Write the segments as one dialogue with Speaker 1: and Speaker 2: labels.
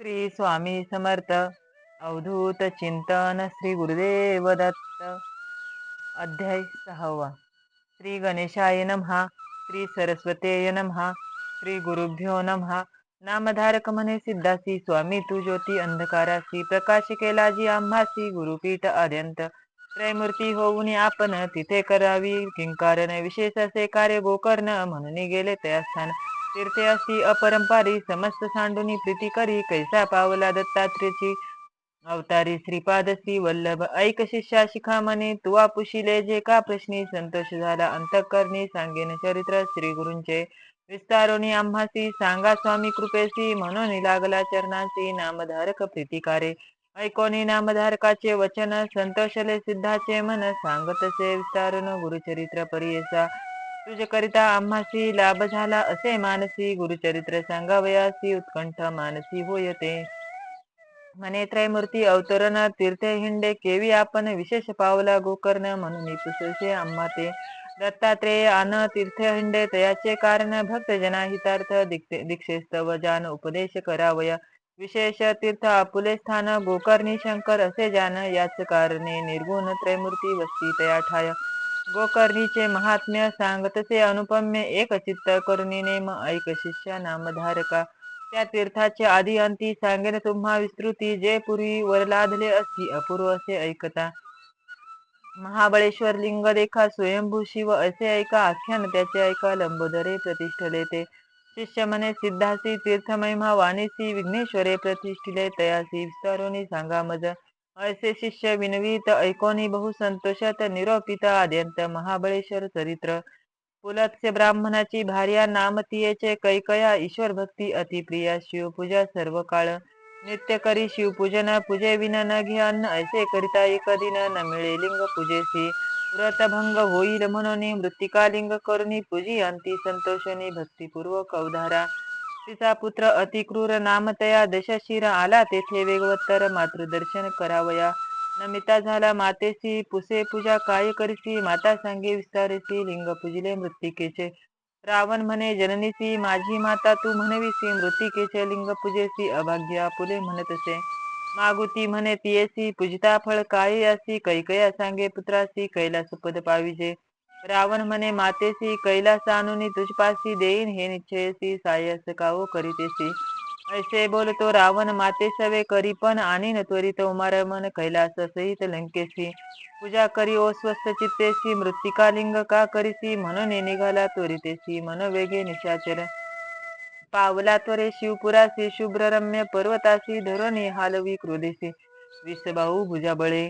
Speaker 1: श्री स्वामी समर्थ. अवधूत चिंतन श्री गुरुदेव दत्त अध्याय सहावा. श्री गणेशाय नमहा श्री सरस्वतेय नमहा श्री गुरुभ्यो नमहा नामधारक म्हणे सिद्धासी स्वामी तू ज्योती अंधकारासी प्रकाश केला जी आम्हासी गुरुपीठ आद्यंत. त्रयमूर्ती होऊन आपण तिथे करावी. किंकारण विशेष असे कार्य गोकर्ण म्हणून गेले त्या स्थान. तीर्थे अशी अपरंपारी समस्त सांडुनी प्रीती करी कैसा पावला दत्तात्रेची अवतारी श्रीपादसी वल्लभ ऐक शिष्या शिखा म्हणे तू आपुशिले जे का प्रश्नी संतोष झाला अंतकरणी सांगेन चरित्र श्री गुरूंचे विस्तारोनी आम्हासी सांगा स्वामी कृपेसी म्हणून लागला चरणासी नामधारक प्रीतिकारे ऐकोनी नामधारकाचे वचन संतोषले सिद्धाचे मन सांगतसे विस्तारून गुरुचरित्र परियसा तुझे करिता लाभ झाला असे मानसी गुरुचरित्र सांगावयासी उत्कंठ मानसी होयते. म्हणे त्रयमूर्ती अवतरण तीर्थे हिंडे केवी आपण विशेष पावला गोकर्ण म्हणून पुससे आम्हा ते. दत्तात्रेय आन तीर्थ हिंडे तयाचे कारण भक्त जना हितार्थ दीक्षेस्तव जान उपदेश करावया. विशेष तीर्थ आपुले स्थान गोकर्णी शंकर असे जान याच कारणे निर्गुण त्रयमूर्ती वस्ती तया ठाय गोकर्णीचे महात्म्य सांगतसे अनुपम्य एक चित्त करुणीने ऐक शिष्या नामधारका. त्या तीर्थाचे आधी अंती सांगेन तुम्हा विस्तृती जे पूर्वी वरलाधले असती अपूर्व असे ऐकता. महाबळेश्वर लिंग देखा स्वयंभू शिव असे ऐका आख्यान त्याचे ऐका लंबोदरे प्रतिष्ठले ते शिष्य म्हणे सिद्धासी तीर्थमहिमा वाणीसी विघ्नेश्वरे प्रतिष्ठिले तयासी विस्तारोनी सांगा मज. ऐसे शिष्य विनवीत ऐकोनी बहुसंतोषात निरोपित आद्यंत महाबळेश्वर चरित्र. पुलत्स्य ब्राह्मणाची भार्या नामतीयेचे कैकया ईश्वर भक्ती अतिप्रिया शिवपूजा सर्व काळ. नित्य करी शिवपूजन पूजे विन न घे अन्न ऐसे करिता एक दिन न मिळे लिंग पूजेसी व्रतभंग होईल म्हणून मृत्तिका लिंग करुणी पूजी अंती संतोषणी भक्तिपूर्वक अवधारा. तिचा पुत्र अतिक्रूर नामतया दशशिर आला. तेथे वेगवत्तर मातृदर्शन करावया. नमिता झाला मातेसी पुसे पूजा काय करीसी माता सांगे विस्तारसी लिंग पूजिले मृत्तिकेचे. रावण म्हणे जननीसी माझी माता तू म्हणविसी मृत्तिकेचे लिंग पूजेसी अभाग्या पुले म्हणतसे. मागुती म्हणे तियेसी पूजिता फळ काय असी? कैकया सांगे पुत्रासी कैलास पद पाविजे. रावण म्हणे मातेसी कैलास आणून तुझपासी देईन. हे निश्चयसी सायस काओ करीतेसी ऐसे बोलतो रावण माते सवे करी पण आणि न त्वरित उमारमन कैलास सहित लंकेसी पूजा करी ओ स्वस्थ चित्तेसी मृत्तिका लिंग का करीसी म्हणून निघाला त्वरितेसी मन वेगे निशाचर. पावला त्वरे शिवपुरासी शुभ्ररम्य पर्वतासी धरणी हालवी क्रोधेसी विषबाहू भुजाबळे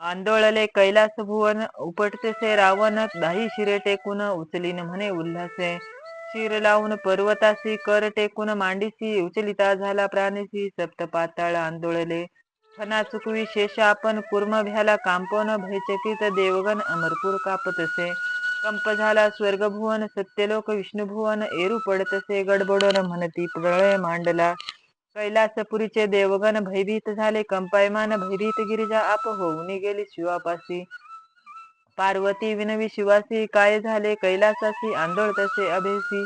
Speaker 1: आंदोळले कैलास भुवन उपटतेसे रावण दाही शिरे टेकून उचलीन म्हणे उल्हासे. शिर लावून पर्वतासी कर टेकून मांडीसी उचलिता झाला प्राणीसी सप्त पाताळ आंदोळले फना चुकवी शेष आपण कुर्म भ्याला कांपन भयचकित देवगण अमरपूर कापतसे. कंप झाला स्वर्गभुवन सत्यलोक विष्णुभुवन एरू पडतसे गडबडोन म्हणती प्रळय मांडला. कैलासपुरीचे देवगण भयभीत झाले. कंपायमान भयभीत गिरिजा आप होऊन गेली शिवापासी पार्वती विनवी शिवासी काय झाले? कैलासासी आंदोळ तसे अभेसी.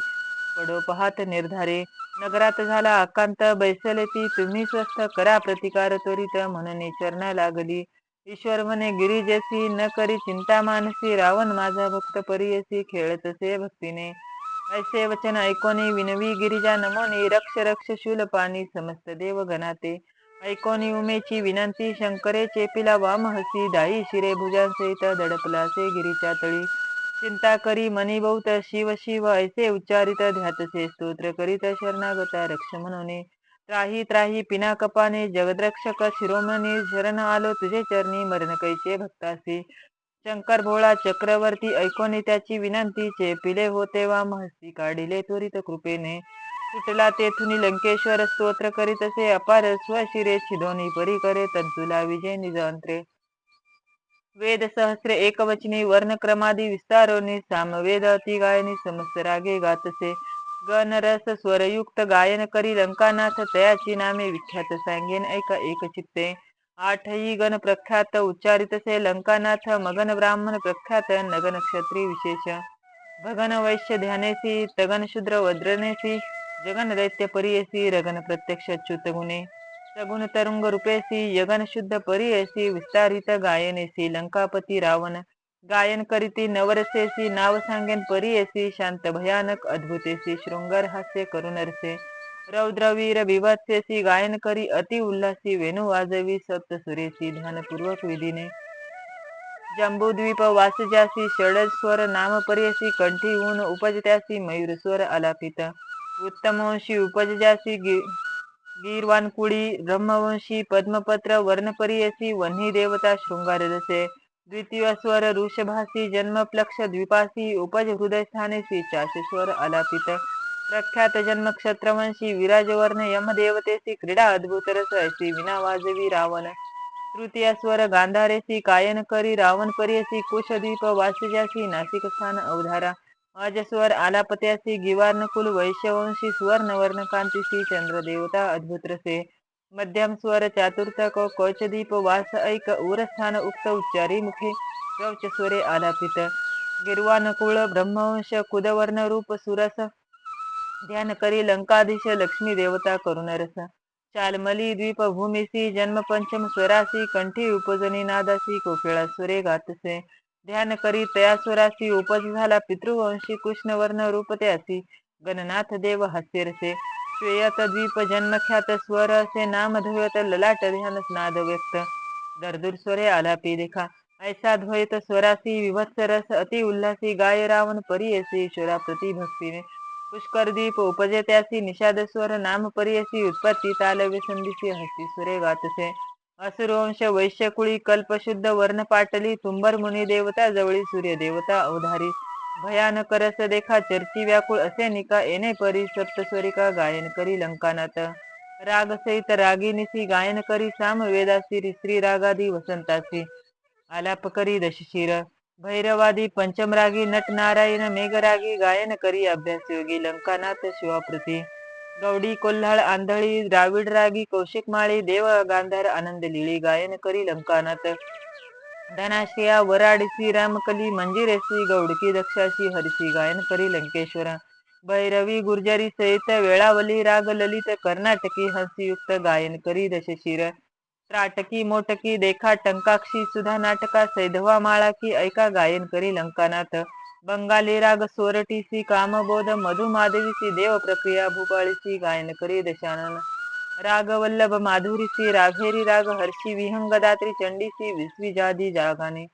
Speaker 1: पडो पहात निर्धारे. नगरात झाला आकांत बैसले ती तुम्ही स्वस्थ करा प्रतिकार त्वरित म्हणून चरणा लागली. ईश्वर म्हणे गिरिजेसी न करी चिंता मानसी रावण माझा भक्त परियसी. खेळतसे भक्तीने. ऐसे वचन ऐकोनी विनवी गिरिजा नमोनी रक्ष रक्ष शूलपाणी समस्त देव गणाते ऐकोनी उमेची विनंती शंकरे चेपिला वामहसी दाई शिरे भुजांसहित दडपलासे गिरीच्या तळी। चिंता करी मनी बहुत शिव शिव ऐसे उच्चारित ध्यातसे स्तोत्र करीत शरणागता रक्ष म्हणून त्राही त्राही पिनाकपाने जगद्रक्षक शिरोमणी शरण आलो तुझे चरणी मरण कैचे भक्तासी। शंकर भोळा चक्रवर्ती ऐकोनी त्याची विनंती चेपिले होते वा महसी काढिले त्वरित कृपेने. सुटला तेथून लंकेश्वर स्तोत्र करीत असे अपार स्वशिरे छिदोनी परी करे तंतुला विजय निज अंत्रे. वेद सहस्रे एकवचनी वर्णक्रमादी विस्तारोनी सामवेद अति गायनी समस्त रागे गातसे. गण रस स्वरयुक्त गायन करी लंकानाथ तयाची नामे विख्यात सांगेन ऐका एक चित्ते. आठही गण प्रख्यात उच्चारितसे लंकानाथ मगन ब्राह्मण प्रख्यात नगन क्षत्री विशेष। भगन वैश्य ध्यानेसी तगन शूद्र वज्रनेसी जगन दैत्य परियसी रगन प्रत्यक्ष अच्युत गुणे। सगुण तरुंग रूपेसी यगन शुद्ध परियसी विस्तारित गायनेसी लंकापती रावण। गायन करीती नवरसेसी नाव सांगेन परियसी शांत भयानक अद्भुतेसी शृंगार हास्य करुणरसे रौद्रवीर विभत्सेसी गायन करी अति उल्हासी वेणू वाजवी सप्त सुरेशी ध्यानपूर्वक विधीने. जंबूद्वीप वासजासी षडज स्वर नाम परियसी कंठी ऊन उपजत्यासी मयूर स्वर आलापित. उत्तमवंशी उपजजासी गी गीरवानकुळी ब्रह्मवंशी पद्मपत्र वर्णपरियसी वन्ही देवता शृंगार रसे. द्वितीय स्वर ऋषभासी जन्मप्लक्ष द्विपासी उपज हृदयस्थानेसी चाशेश्वर आलापित. प्रख्यात जन्म क्षत्रवंशी विराजवर्ण यमदेवतेसी क्रीडा अद्भुत रस ऐसी विना वाजवी रावण तृतीय स्वर गांधारेसी कायन करी रावण परियसी कुशद्वीप वासजासी नासिक स्थान अवधारा. अजस्वर आलापत्यासी गिवार्णकुल वैश्यवंशी सुवर्ण कांतीसी चंद्रदेवता अद्भुत रसे मध्यम स्वर चातुर्थक कौचदीप वास ऐक उरस्थान उक्त उच्चारी मुखे कवच स्वरे आलापित. गिरवानकुळ ब्रह्मवंश कुदवर्ण रूप सुरस ध्यान करी लंकाधीश लक्ष्मी देवता करुणरस. चालमली द्वीप भूमिसी जन्म पंचम स्वरासी कंठी उपजनी नादासी कोकिळा सुरे गातसे. ध्यान करी तया स्वरासी उपज झाला पितृवंशी कृष्णवर्ण रूप त्यासी. गणनाथ देव हस्यरसे. श्वेयत द्वीप जन्मख्यात स्वर असे नाम धुयत ललाट ध्यान स्नाद व्यक्त. दरदूर स्वरे आलापी देखा. ऐसा ध्वयत स्वरासी विभत्सरस अति उल्हासी गाय रावण परियसी ईश्वरा प्रति पुष्करदीप उपजत्यासी निषादस्वर नाम परियसी उत्पत्ती ताल व्यसंदिसी हसी सुरे गातसे. असुरवंश वैश्यकुळी कल्पशुद्ध वर्णपाटली तुंबर मुनी देवता जवळी सूर्य देवता अवधारी. भयानक रस देखा चर्ची व्याकुळ असे निका येणे परी सप्तस्वरिका गायन करी लंकानाथ. राग सहित रागिनीसी गायन करी साम वेदासी श्री रागादी वसंतासी. आलाप करी दशशिर. भैरवादी पंचमरागी नटनारायण मेघरागी गायन करी अभ्यास योगी लंकानाथ शिवाप्रती. गौडी कोल्हाळ आंधळी द्राविड रागी कौशिक माळी देव गांधार आनंद लिळी गायन करी लंकानाथ. धनाशिया वराडसी रामकली मंजिरेसी गौडकी दक्षाशी हरसी गायन करी लंकेश्वर. भैरवी गुर्जरी सहित वेळावली राग ललित कर्नाटकी हंसयुक्त गायन करी दशशिर. त्राटकी मोटकी देखा टंकाक्षी सुधा नाटका सैधवा माळाकी ऐका गायन करी लंकानाथ. बंगाली राग सोरटीसी कामबोध मधुमाधवीसी देव प्रक्रिया भूपाळीसी गायन करी दशानन. रागवल्लभ माधुरीसी राघेरी राग हर्षी विहंगदात्री चंडीसी विस्वी जादी जागाने.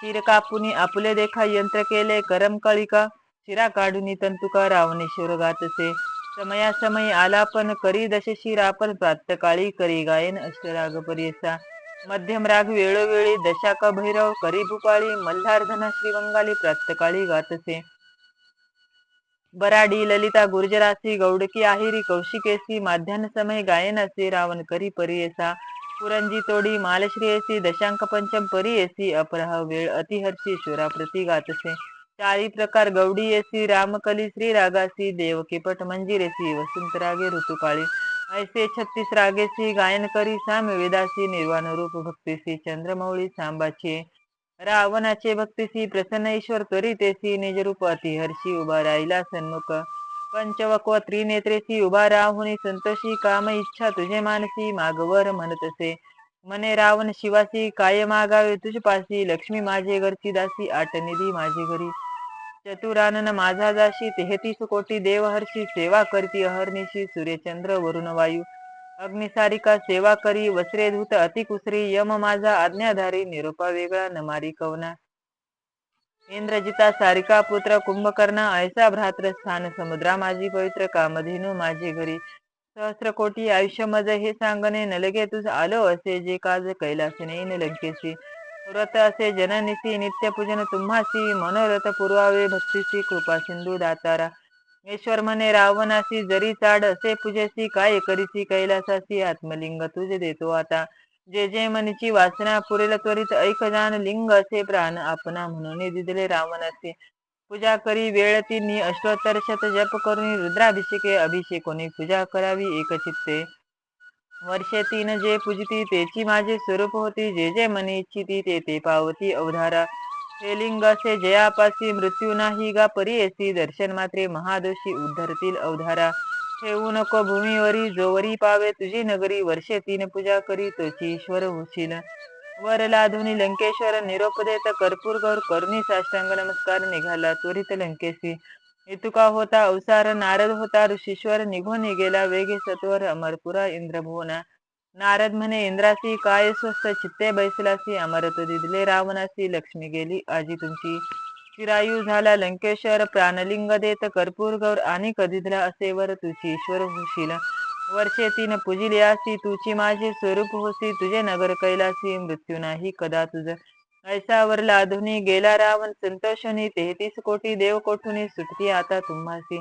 Speaker 1: शिर कापुनी आपुले देखा यंत्र केले करम कळिका शिरा काढुनी तंतुका रावणेश्वर गातसे समयासमयी आलापन करी दशशी रापन प्रातकाळी करी गायन अष्टराग परियसा. मध्यम राग वेळोवेळी दशाका भैरव करी भूपाळी मल्हार धना श्रीवंगाली प्रातकाळी गातसे. बराडी ललिता गुर्जरासी गौडकी आहिरी कौशिकेसी माध्यान समय गायनासी रावण करी परियसा. पुरंजी तोडी मालश्रीयसी दशांक पंचम परियसी अपराह वेळ अतिहर्षी शुरा प्रति गातसे. चाळी प्रकार गौडी रामकली श्री रागासी देवकीपट मंजिरेसी वसंतरागे ऋतुकाळी. ऐसे छत्तीस रागेसी गायन करी साम वेदासी निर्वाण रूप भक्तीसी चंद्रमौळी सांबाची. रावणाचे भक्तीसी प्रसन्न ईश्वर त्वरितेसी निजरूप अतिहर्षी उभा राहिला सन्मुख. पंचवक्व त्रिनेत्रेसी उभा राहुनी संतोषी काम इच्छा तुझे मानसी मागवर म्हणतसे. मने रावण शिवासी काय मागावे तुझपासी लक्ष्मी माझे घरची दासी आठ निधी माझे घरी. चतुरानन माझा जाशी तेहतीस कोटी देवहर्षी सेवा करती अहर्निशी सूर्यचंद्र वरुण वायू अग्निसारिका सेवा करी वस्त्रे धूत अतिकुसरी यम माझा आज्ञाधारी निरोपा वेगळा नमारी कवना. इंद्रजिता सारिका पुत्र कुंभकर्णा ऐसा भ्रात्र स्थान समुद्रा माझी पवित्र कामधेनू माझे घरी. सहस्र कोटी आयुष्य मज हे सांगणे नलगे तुझ आलो असे जे काज कैलासने लंकेशी. व्रत असे जननिसी नित्यपूजन तुम्हासी मनोरथ पुरवावे भक्तीसी कृपा सिंधू दातारा. ईश्वर म्हणे रावणासी जरी चाड असे पूजेसी काय करीसी कैलासासी आत्मलिंग तुझे देतो आता. जे जे मनीची वासना पुरेल त्वरित ऐक जान लिंग असे प्राण आपणा म्हणून दिदले रावणाचे. पूजा करी वेळ तिनी अष्टोत्तर शत जप करून रुद्राभिषेके अभिषेकोनी पूजा करावी एकचित्ते वर्षे तीन जे पूजिती तेची माझे स्वरूप होती. जे जे मनी इच्छिती ते ते पावती अवधारा. हे लिंग असे जयापासी मृत्यू नाही गा परीयसी दर्शन मात्रे महादोषी उद्धरतील अवधारा. ठेवू नको भूमीवरी जोवरी पावे तुझी नगरी. वर्षे तीन पूजा करी तोची ईश्वर होशील. वर लाधुनी लंकेश्वर निरोप देत कर्पूर गौर करुणी साष्टांग नमस्कार निघाला त्वरित लंकेशी. इतुका होता अवसार नारद होता ऋषीश्वर निघून गेला वेगे सत्वर अमरपुरा इंद्रभुवन. नारद म्हणे इंद्रासी काय स्वस्त चित्ते बैसलासी अमरत दिदले रावणासी लक्ष्मी गेली आजी तुमची. चिरायू झाला लंकेश्वर प्राणलिंग देत कर्पूर गौर आणि कधीधला असे वर तुझी ईश्वर होशील. वर्षे तीन पुजिली आसी तुझी माझे स्वरूप होसी तुझे नगर कैलासी मृत्यू नाही कदा तुझ. ऐसावरला वर लाधुनी गेला रावण संतोषणी तेहतीस कोटी देव कोठुनी सुटती आता तुम्हासी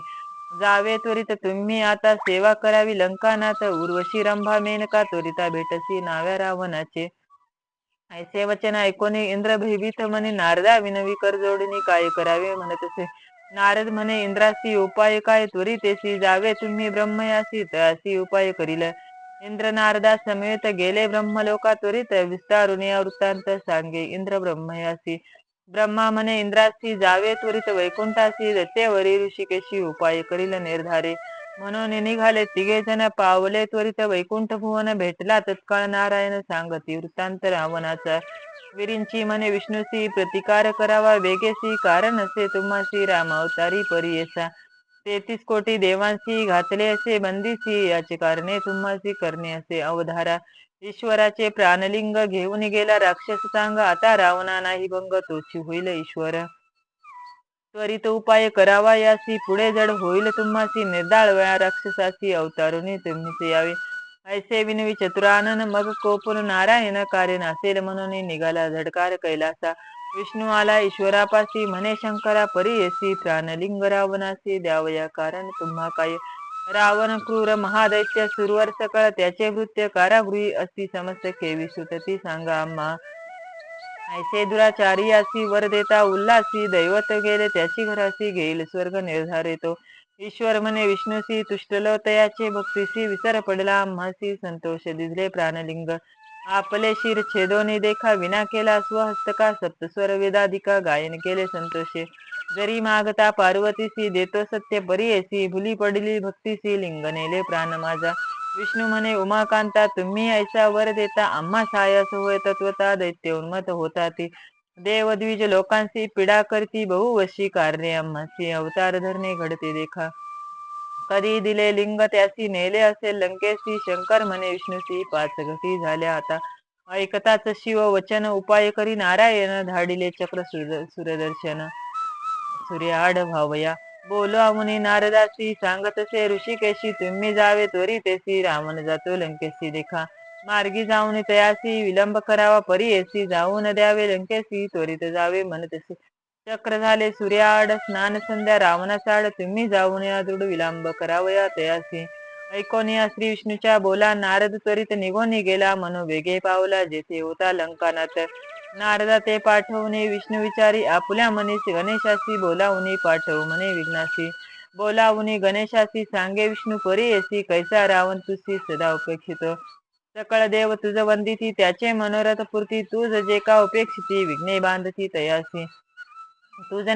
Speaker 1: जावे त्वरित तुम्ही आता सेवा करावी लंकानाथ उर्वशी रंभा मेनका त्वरिता भेटसी नाव्या रावणाचे. ऐसे वचन ऐकोने इंद्र भयभीत म्हणे नारदा विनवी कर जोडणी काय करावे म्हणत असे नारद म्हणे इंद्रासी उपाय काय त्वरितेसी जावे तुम्ही ब्रह्मयासी तयासी उपाय करील. इंद्रनारदा समेत गेले ब्रह्मलोका त्वरित विस्तारुनी वृत्तांत सांगे. इंद्र ब्रह्मयासी ब्रह्मा म्हणे इंद्रासी जावे त्वरित वैकुंठासी दत्तेवरी ऋषिकेशी उपाय करील निर्धारे. म्हणून निघाले तिघे जण पावले त्वरित वैकुंठ भुवन भेटला. तत्काळ नारायण सांगती वृत्तांत रावणाचा. विरींची म्हणे विष्णूसी प्रतिकार करावा वेगेसी कारण असे तुम्हासी रामावतारी परियेसा. तेहतीस कोटी देवांशी घातले असे बंदीसी याचे कारणे तुम्हासी करणे असे. अवधारा ईश्वराचे प्राणलिंग घेऊन गेला राक्षस सांग आता रावणा नाही भंग तोची होईल ईश्वर. त्वरित उपाय करावा यासी पुढे जड होईल तुम्हासी निर्दाळ वेळा राक्षसासी अवतारुनी तुम्हीच यावे. ऐसे विनवी चतुरानन मग कोपून नारायण कार्य नसेल म्हणून निघाला झडकार कैलासा. विष्णू आला ईश्वरापासी म्हणे शंकरा परी येसी प्राणलिंग रावणासी द्यावया कारण तुम्हा काय? रावण क्रूर महादैत्य सुरवर सकळ त्याचे वृत्य कारागृही असती समस्त केवी सुतती सांगा आम्हा. ऐसे दुराचारी असी वर देता उल्हासी दैवत गेले त्याची घरासी घेईल स्वर्ग निर्धारितो. ईश्वर म्हणे विष्णूसी तुष्टलो तयाचे भक्तीसी विसर पडला आम्हासी संतोष दिसले प्राणलिंग. आपले शिर छेदोनी देखा विना केला स्वहस्तका सप्तस्वर वेदाधिका गायन केले संतोषे. जरी मागता पार्वतीसी देतो सत्य परीयसी भुली पडली भक्तीसी लिंग नेले प्राण माझा. विष्णू म्हणे उमाकांता तुम्ही ऐसा वर देता आम्हा सायास होय तत्वता दैत्य उन्मत होता ती. देवद्विज लोकांशी पीडा करती बहुवशी कार्य आम्हासी अवतार धरणे घडते देखा. कधी दिले लिंग त्यासी नेले असे लंकेशी शंकर म्हणे विष्णूशी पाच गती झाल्या आता. ऐकताच शिव वचन उपाय करी नारायण धाडिले चक्र सूर्यदर्शन सूर्य आड भावया बोलो मुनी नारदासी सांगतसे ऋषिकेशी तुम्ही जावे त्वरी तेसी रामन जातो लंकेशी देखा. मार्गी जाऊन तयासी विलंब करावा परी एसी जाऊन द्यावे लंकेशी त्वरित जावे म्हणतसे चक्र झाले सूर्याड स्नान संध्या रावणाचाड तुम्ही जाऊन या दृढ विलंब करावया तयासी. ऐकोन या श्री विष्णूच्या बोला नारद त्वरित निघून गेला मनो वेगे पावला जेथे होता लंकानात नारदा ते पाठवणे विष्णू विचारी आपल्या मनीस गणेशासी बोलावणे पाठव म्हणे विघ्नासी बोलावणे गणेशासी सांगे विष्णू परी येसी कैसा रावण तुसी सदा उपेक्षित. सकळ देव तुझ वंदिती त्याचे मनोरथ पूर्ती तुझ जे का उपेक्षिती विघ्ने बांधती तयासी. तुझ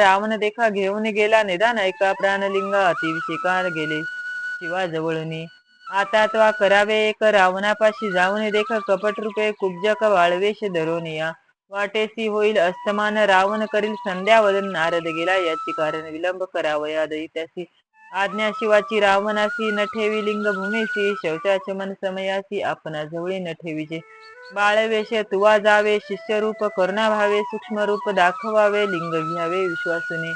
Speaker 1: रावण देखा घेऊन गेला निदान ऐका प्राणलिंग अतिविशिकार गेले. शिवा जवळनी आता त्वा करावे एक रावणापाशी जाऊन देख कपट रूपे कुब्जक वाळवेश धरोनिया वाटेसी होईल अस्तमान रावण करील संध्यावदन नारद गेला याची कारण विलंब करावया दैत्यासी आज्ञा शिवाची रावणासी न ठेवी लिंग शौचाचे मन समयासी आपणा जवळी न ठेवीचे बाळवेश तुवा जावे शिष्यरूप करुणा भावे सूक्ष्म रूप दाखवावे लिंग घ्यावे विश्वासने.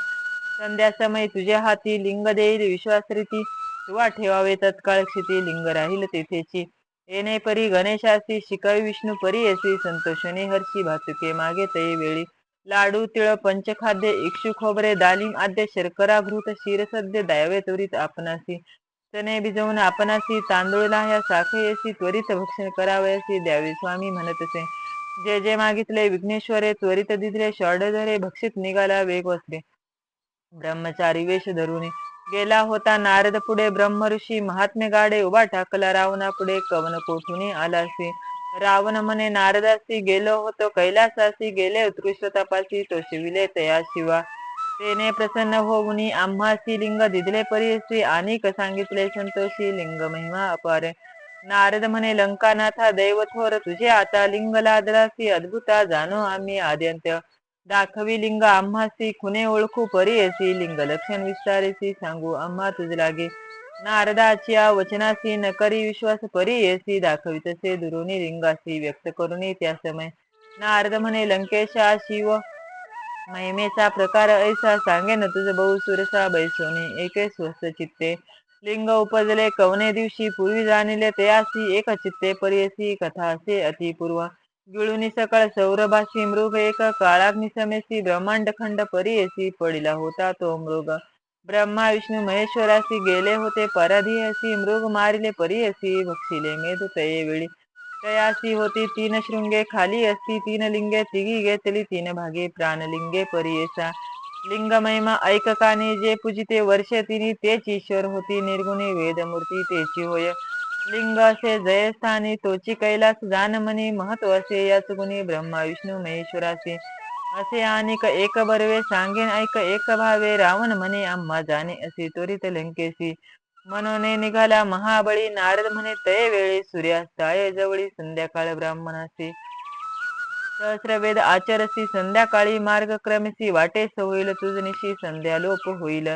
Speaker 1: संध्या समय तुझ्या हाती लिंग देईल विश्वासरीती तुवा ठेवावे तत्काळ क्षिती लिंग राहील तेथेची. येणे परी गणेशासी शिकावी विष्णू परी येसी संतोषणे हर्षी भातुके मागे तये वेळी. लाडू तिळ पंचखाद्य इक्षु खोबरे दालिम आद्य शर्करा घृत सद्य दयावे त्वरित आपणासी. चणे भिजवून आपणासी तांदूळ लाह्या साखयसी त्वरित भक्षण करावयासी द्यावे स्वामी म्हणतसे जे जे मागितले विघ्नेश्वरे त्वरित दिदले षडधरे भक्षित निघाला वेग वसले. ब्रह्मचारी वेश धरुणी गेला होता नारद पुढे ब्रह्म ऋषी महात्मे गाडे उभा ठाकला रावणा पुढे कवन कोठुनी आलासी. रावण म्हणे नारदासी गेलो होतो कैलासासी गेले उत्कृष्ट तपासी तो शिविले तया शिवा तेने प्रसन्न होऊनी आम्हाशी लिंग दिदले परियसी अनेक सांगितले संतोषी लिंग महिमा अपार. नारद म्हणे लंकानाथा दैव थोर तुझे आता लिंग लादलासी अद्भुता जाणो आम्ही आद्यंत. दाखवी लिंग आम्हासी खुने ओळखू परियसी लिंग लक्षण विस्तारेसी सांगू आम्हा तुझ लागे. नारदाच्या वचनासी नकरी विश्वास परी येसी दाखवी तसे दुरुनी लिंगासी व्यक्त करुनी त्या समय. नारद म्हणे लंकेशा शिव महिमेचा प्रकार ऐसा सांगे न तुझ बहु सुरसा बैसोनी. एके स्वस्त चित्ते. लिंग उपजले कवने दिवशी पूर्वी जाणिले तयासी. एक चित्ते परियसी कथा असे अतिपूर्व गिळुनी सकळ सौरभाशी मृग एक काळाग्निसमेसी ब्रह्मांड खंड परियसी पडिला होता तो मृग. ब्रह्मा विष्णू महेश्वरासी गेले होते. परधियसी मृग मारिले परियसी भक्षिले मेध तये वेळी. तयासी होती तीन शृंगे खाली असती तीन लिंगे तिघी घेतली तीन भागे प्राणलिंगे परियेसा लिंग महिमा ऐककाने जे पूजिते वर्षे तिनी तेच ईश्वर होती निर्गुणी वेदमूर्ती तेची होय. लिंग असे जयस्थानी तोची कैलास जानमनी महत्त्व असे याच गुणी ब्रह्मा विष्णू महेश्वरासी असे आणिक एक बरवे सांगेन ऐक एक भावे रावण म्हणे आम्हा जाणे असे त्वरित लंकेशी. मनोने निघाला महाबळी नारद म्हणे तय वेळी सूर्यास्ताय जवळी संध्याकाळ ब्राह्मणासी सहस्रवेद आचरसी संध्याकाळी मार्ग क्रमसी वाटेस होईल तुझनिशी संध्या लोप होईल.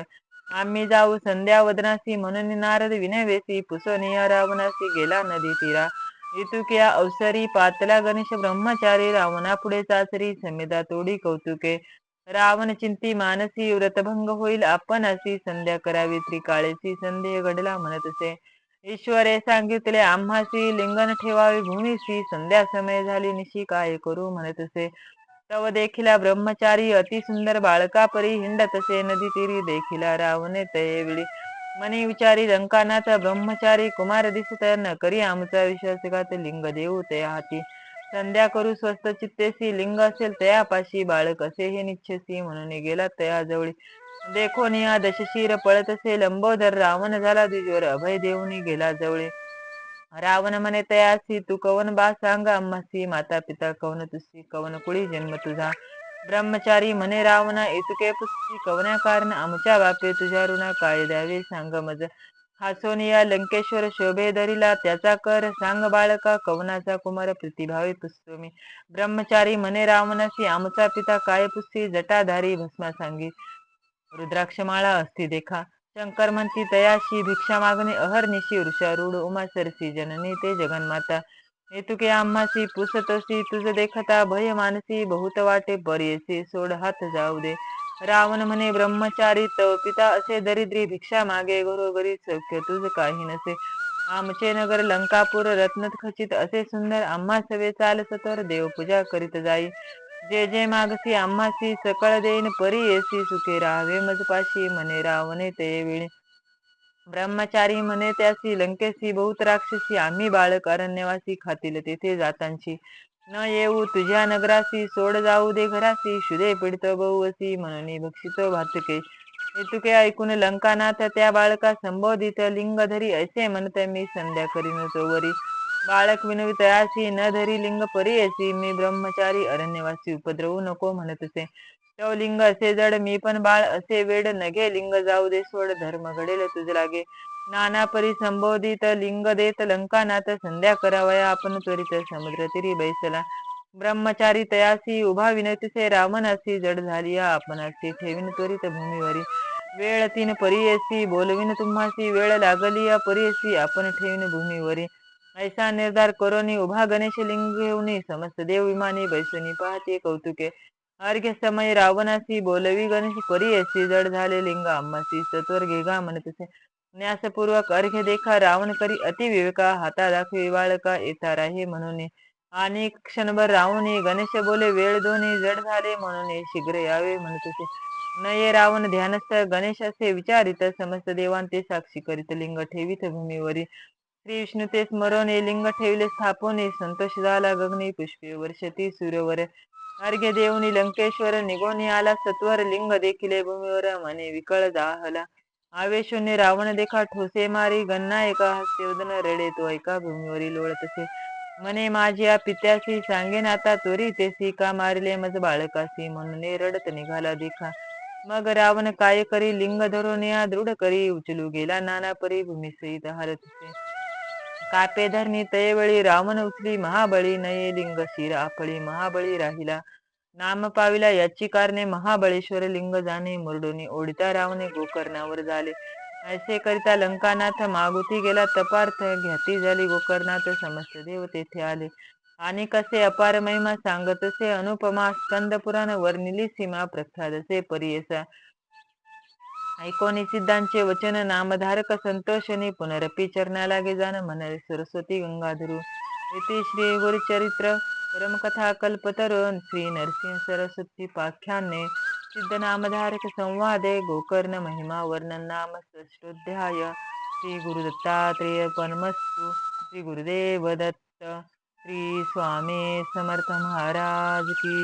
Speaker 1: आम्ही जाऊ संध्या वदनासी म्हणून नारद विनवेसी पुसनिया रावणासी गेला नदी तीरा इतुक्या अवसरी पातला गणेश ब्रह्मचारी रावणा पुढे चाचरी समेदा तोडी कौतुके. रावण चिंती मानसी व्रतभंग होईल आपण असी संध्या करावी त्रिकाळेसी संदेह घडला म्हणत असे. ईश्वरे सांगितले आम्हासी लिंगन ठेवावी भूमीसी संध्या समय झाली निशी काय करू म्हणत असे. तव देखिला ब्रह्मचारी अतिसुंदर बाळकापरी हिंडत असे नदी तीरी देखिला रावणे तये मने विचारी लंकानाथ ब्रह्मचारी कुमार दिसत न करी आमचा विश्वासघात लिंग देऊ तया हाती संध्या करू स्वस्त चित्तेसी लिंग असेल तयापाशी बाळक असे हे निच्छसी म्हणून गेला तया जवळी देखो निया दशशीर पळत असे लंबोदर रावण झाला द्विजवर अभय देऊनी गेला जवळे. रावण म्हणे तयासी तू कवन बा सांग अम्मासी माता पिता कवन तुसी कवन कुळी जन्म तुझा. ब्रह्मचारी म्हणे रावणा इतके पुस्ती कवन्या कारण आमच्या बापे तुझ्या ऋणा काय द्यावे सांग मज. हासोनिया लंकेश्वर शोभे धरिला त्याचा कर सांग बाळका कवनाचा कुमार प्रतिभावे पुसतो मी. ब्रह्मचारी म्हणे रावणाशी आमचा पिता काय पुस्ती जटाधारी भस्मा सांगी. रुद्राक्षमाळा असती देखा. शंकर म्हणती तयाशी भिक्षा मागणे अहर्निशी वृषारूढ उमा सरसी जननी ते जगन्माता. हेतुके आम्हासी पुसतसी तुझं देखता भय मानसी बहुत वाटे पर्यसी सोड हात जाऊ दे रावण म्हणे ब्रह्मचारी तव पिता असे दरिद्री भिक्षा मागे घरोघरी सौख्य तुझ काही नसे आमचे नगर लंकापूर रत्नत खचित असे सुंदर आम्हा सवे चाल सतर देवपूजा करीत जाई जे जे मागसी आम्हासी सकळ देईन परी येसी सुखे राहावे मजपाशी म्हणे रावणे ते वेळी ब्रह्मचारी म्हणे त्यासी लंकेसी बहुत राक्षसी आम्ही बाळक अरण्यवासी खातील तेथे जातांची. न येऊ तुझ्या नगरासी सोड जाऊ दे घरासी शुदे पिडत बहुवसी म्हणून भक्षित भातुके. हेतुके ऐकून लंकानाथ त्या बाळका संबोधित लिंग धरी ऐसे म्हणत मी संध्या करीन वरी बाळक विनवितयासी न धरी लिंग परी मी ब्रह्मचारी अरण्यवासी उपद्रवू नको म्हणतसे तो लिंग असे जड मी पण बाळ असे वेड नघे लिंग जाऊ दे सोड धर्म घडेल तुझ लागे. नाना परी संबोधित लिंग देत लंकानात संध्या करावया. आपण त्वरित समुद्र तिरी बैसला. ब्रह्मचारी तयासी उभा विनतिसे रावणासी जड झाली. आपण असी ठेवीन त्वरित भूमीवरी. वेळ तीन परियसी बोलविन तुम्हासी वेळ लागली या परियसी आपण ठेवीन भूमीवरी. ऐसा निर्धार करोनी उभा गणेश लिंग घेऊनी. समस्त देव विमानी बैसनी पाहते कौतुके. अर्घ्य समय रावणासी बोलवी गणेश परियसी जड झाले लिंगा अम्मासी सत्वर घेगा म्हणतसे. न्यासपूर्वक अर्घ्य देखा रावण करी अतिविवेका हाता दाखवी बाळका येता राही म्हणून. आणि क्षणभर रावणी गणेश बोले वेळ दोन्ही जड झाले म्हणून शीघ्र यावे म्हणतसे. नये रावण ध्यानस्थ गणेश असे विचारित समस्त देवांते साक्षी करीत लिंग ठेवित भूमीवरी. श्री विष्णू ते स्मरणे लिंग ठेवले स्थापने संतोष झाला गगनी पुष्पे वर्षती सूर्यवर अर्घ्य देवनी लंकेश्वर निघोनी आला. सत्वर लिंग देखिले भूमीवर मने विकळ जाहला. आवेशोने रावण देखा ठोसे मारी गन्ना एका हस्ते रडे तो एका भूमीवरी लोळतसे मने माझ्या पित्याशी सांगेन आता तोरी तेसी का मारिले मज बाळकासी म्हणून रडत निघाला देखा. मग रावण काय करी लिंग धरून या दृढ करी उचलू गेला. नाना परी भूमी सहित कापे धरणी तयवळी रावण उचली महाबळी नये लिंग शिरा आपळी महाबळी राहिला. नाम पाविला याची कारणे महाबळेश्वर लिंग जाणे मुरडोनी ओढता रावणे गोकर्णावर झाले ऐसे करिता लंकानाथ मागुती गेला तपार्थ घ्याती झाली गोकर्णाथ समस्त देव तेथे आले. आणि कसे अपार महिमा सांगतसे अनुपमा स्कंद पुराण वर्णिली सीमा प्रख्यातसे परियसा ऐकोनी सिद्धांचे वचन नामधारक संतोषने पुनरपी चरणा लागे जाण म्हणाले सरस्वती गंगाधरू. येथे श्री गुरुचरित्र परमकथा कल्पतरुण श्री नरसिंह सरस्वती पाख्याने सिद्ध नामधारक संवादे गोकर्ण महिमा वर्णन नाम षष्टोध्याय श्री गुरुदत्तात्रेय परमस्तु श्री गुरुदेव दत्त श्री स्वामी समर्थ महाराज की